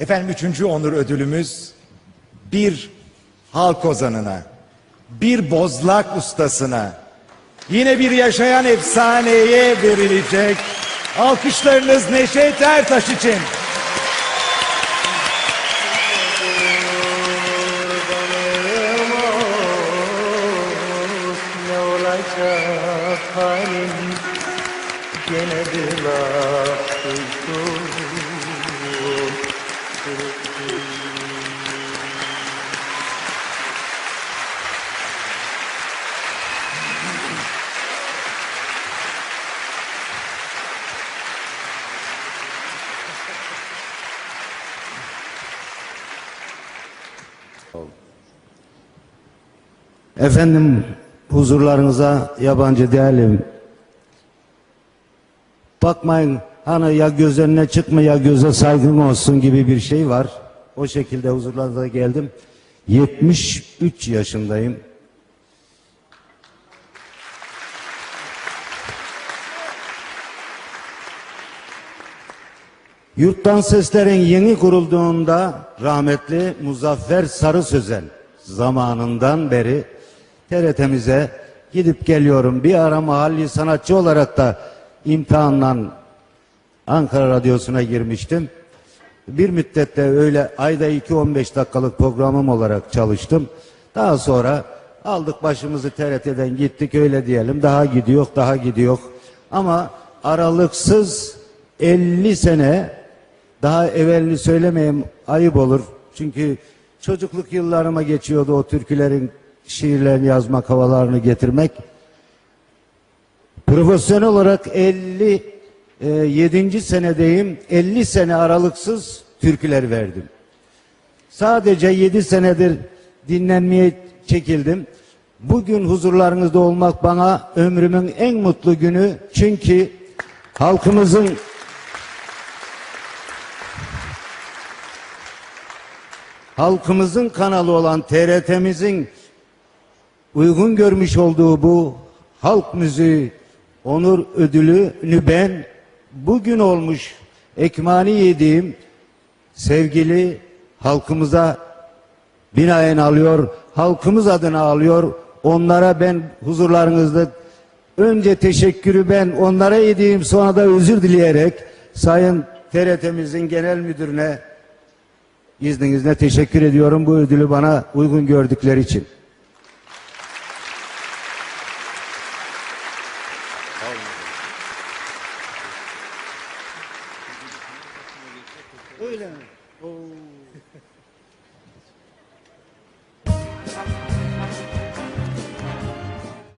Efendim üçüncü onur ödülümüz bir halk ozanına, bir bozlak ustasına, yine bir yaşayan efsaneye verilecek. Alkışlarınız Neşet Ertaş için. Gene bir laf duydum Efendim huzurlarınıza yabancı değilim. Bakmayın hani ya göz önüne çıkma ya göze saygın olsun gibi bir şey var. O şekilde huzurlarınıza geldim. 73 yaşındayım. Yurttan Sesler'in yeni kurulduğunda rahmetli Muzaffer Sarı Sözen zamanından beri TRT'mize gidip geliyorum. Bir ara mahalli sanatçı olarak da imtihanla Ankara Radyosu'na girmiştim. Bir müddette öyle ayda 2-15 dakikalık programım olarak çalıştım. Daha sonra aldık başımızı TRT'den gittik öyle diyelim. Daha gidiyor, daha gidiyor. Ama aralıksız 50 sene daha evvelini söylemeyeyim ayıp olur. Çünkü çocukluk yıllarıma geçiyordu o türkülerin şiirlerini yazmak, havalarını getirmek. Profesyonel olarak 57. senedeyim. 50 sene aralıksız türküler verdim. Sadece 7 senedir dinlenmeye çekildim. Bugün huzurlarınızda olmak bana ömrümün en mutlu günü. Çünkü halkımızın halkımızın kanalı olan TRT'mizin uygun görmüş olduğu bu halk müziği onur ödülünü ben bugün olmuş ekmani yediğim sevgili halkımıza binaen alıyor, halkımız adına alıyor. Onlara ben huzurlarınızda önce teşekkürü ben onlara edeyim sonra da özür dileyerek Sayın TRT'mizin genel müdürüne izninizle teşekkür ediyorum bu ödülü bana uygun gördükleri için. Öyle mi? Oo.